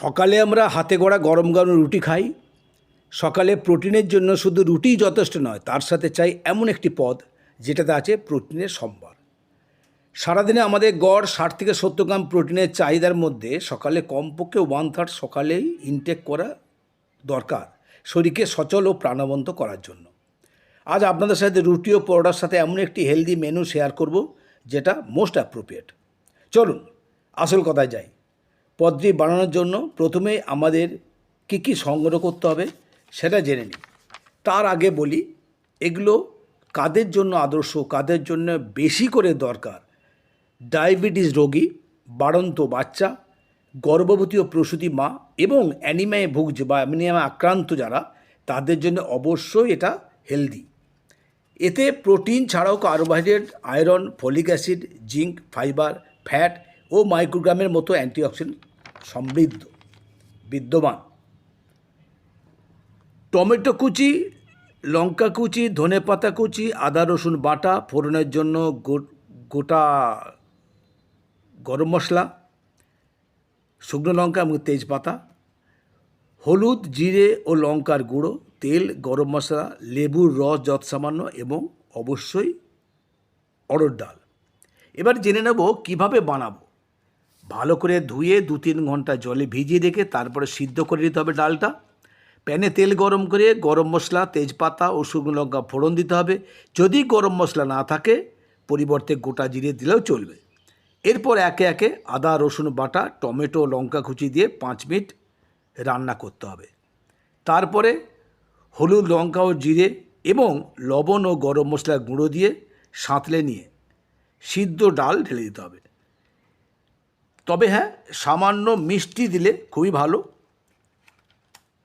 সকালে আমরা হাতে গড়া গরম গরম রুটি খাই। সকালে প্রোটিনের জন্য শুধু রুটিই যথেষ্ট নয়, তার সাথে চাই এমন একটি পদ, যেটাতে আছে প্রোটিনের সম্ভার সারাদিনে আমাদের গড় ষাট থেকে সত্তর গ্রাম প্রোটিনের চাহিদার মধ্যে সকালে কমপক্ষে ওয়ান থার্ড সকালেই ইনটেক করা দরকার, শরীরকে সচল ও প্রাণবন্ত করার জন্য। আজ আপনাদের সাথে রুটি ও পরোটার সাথে এমন একটি হেলদি মেনু শেয়ার করব, যেটা মোস্ট অ্যাপ্রোপ্রিয়েট চলুন, আসল কথায় যাই। পদটি বানানোর জন্য প্রথমে আমাদের কী কী সংগ্রহ করতে হবে সেটা জেনে নিই। তার আগে বলি, এগুলো কাদের জন্য আদর্শ, কাদের জন্য বেশি করে দরকার? ডায়াবেটিস রোগী, বাড়ন্ত বাচ্চা, গর্ভবতী ও প্রসূতি মা এবং অ্যানিমায় ভুগছে বা অ্যানিমায় আক্রান্ত যারা, তাদের জন্য অবশ্যই এটা হেলদি এতে প্রোটিন ছাড়াও carbohydrate, iron, folic acid, zinc, fibre, fat ও মাইক্রোগ্রামের মতো অ্যান্টিঅক্সিডেন্ট সমৃদ্ধ, বিদ্যমান। টমেটো কুচি, লঙ্কা কুচি, ধনে পাতা কুচি, আদা, রসুন বাটা, ফোড়নের জন্য গোটা গরম মশলা, শুকনো লঙ্কা এবং তেজপাতা, হলুদ, জিরে ও লঙ্কার গুঁড়ো, তেল, গরম মশলা, লেবুর রস যত সামান্য এবং অবশ্যই অড়র ডাল। এবার জেনে নেব কীভাবে বানাবো। ভালো করে ধুয়ে দু তিন ঘণ্টা জলে ভিজিয়ে রেখে তারপরে সিদ্ধ করে নিতে হবে ডালটা। প্যানে তেল গরম করে গরম মশলা, তেজপাতা ও শুকনো লঙ্কা ফোড়ন দিতে হবে। যদি গরম মশলা না থাকে, পরিবর্তে গোটা জিরে দিলেও চলবে। এরপর একে একে আদা, রসুন বাটা, টমেটো, লঙ্কা কুচি দিয়ে পাঁচ মিনিট রান্না করতে হবে। তারপরে হলুদ, লঙ্কা ও জিরে এবং লবণ ও গরম মশলার গুঁড়ো দিয়ে সাঁতলে নিয়ে সিদ্ধ ডাল ঢেলে দিতে হবে। তবে হ্যাঁ সামান্য মিষ্টি দিলে খুবই ভালো,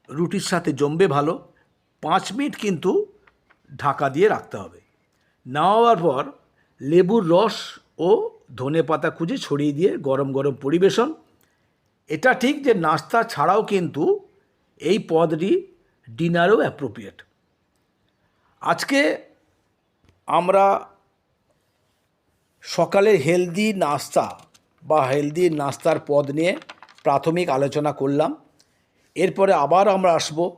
রুটির সাথে জমবে ভালো, পাঁচ মিনিট কিন্তু ঢাকা দিয়ে রাখতে হবে। নেওয়ার পর লেবুর রস ও ধনে পাতা কুচি ছড়িয়ে দিয়ে গরম গরম পরিবেশন। এটা ঠিক যে নাস্তা ছাড়াও কিন্তু এই পদটি ডিনারও অ্যাপ্রোপ্রিয়েট আজকে আমরা সকালের হেলদি নাস্তা বা হেলদি নাস্তার পদ নিয়ে প্রাথমিক আলোচনা করলাম। এরপরে আবার আমরা আসব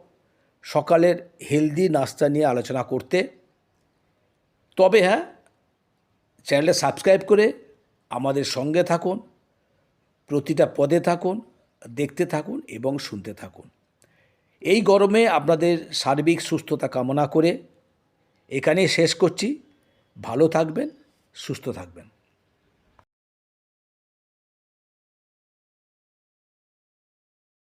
সকালের হেলদি নাস্তা নিয়ে আলোচনা করতে। তবে হ্যাঁ চ্যানেলটা সাবস্ক্রাইব করে আমাদের সঙ্গে থাকুন, প্রতিটা পদে থাকুন, দেখতে থাকুন এবং শুনতে থাকুন। এই গরমে আপনাদের সার্বিক সুস্থতা কামনা করে এখানেই শেষ করছি। ভালো থাকবেন, সুস্থ থাকবেন।